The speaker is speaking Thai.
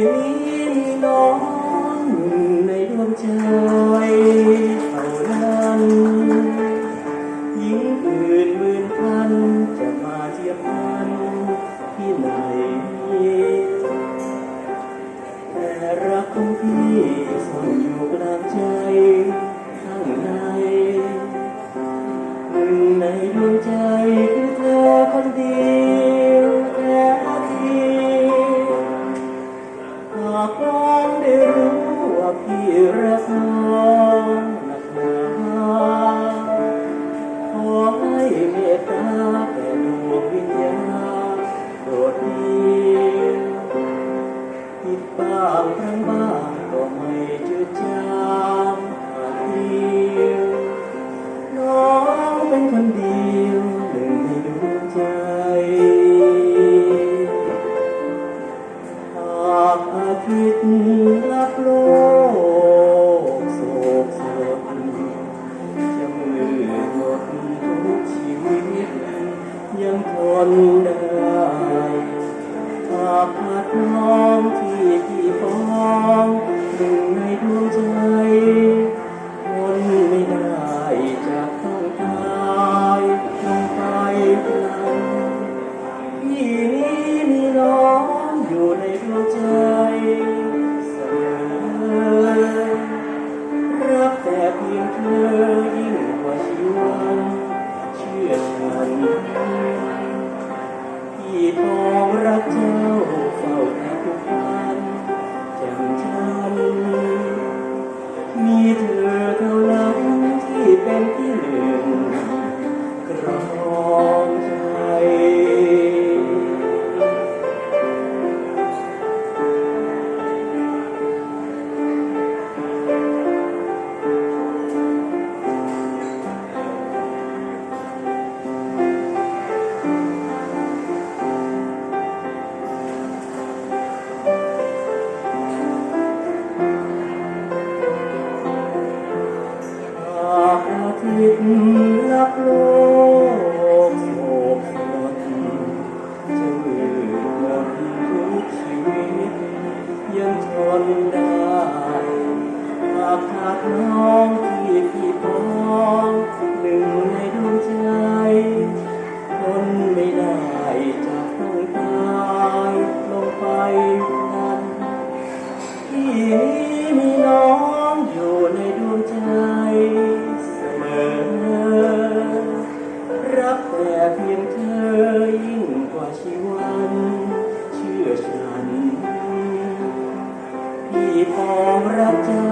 นี้ องได้รู้ว่าพี่รักน้องนักหนาขอให้เมตตาแก่ดวงวิญญาณโปรดเดียวผิดบ้างครั้งบ้างก็ไม่จืดจางหากเดียวน้องเป็นคนเดียวหนึ่งในดวงใจากอาทิตย์ลับโลกโศกสลดจะมือหมดทุกชีวิต ยังทนได้หากขาดน้องที่พี่ฟ้องหนึ่งในดวงใจทนไม่ได้จะต้องตายลงไปพลันพี่นี้มีน้องอยู่ในดวงใจ แต่เพียงเธอยิ่งกว่าชีวันเชื่อฉันที่ทองรักเธอ ยังทนได้หากขาดน้องที่พี่พ้องหนึ่ง แพงรักเธอ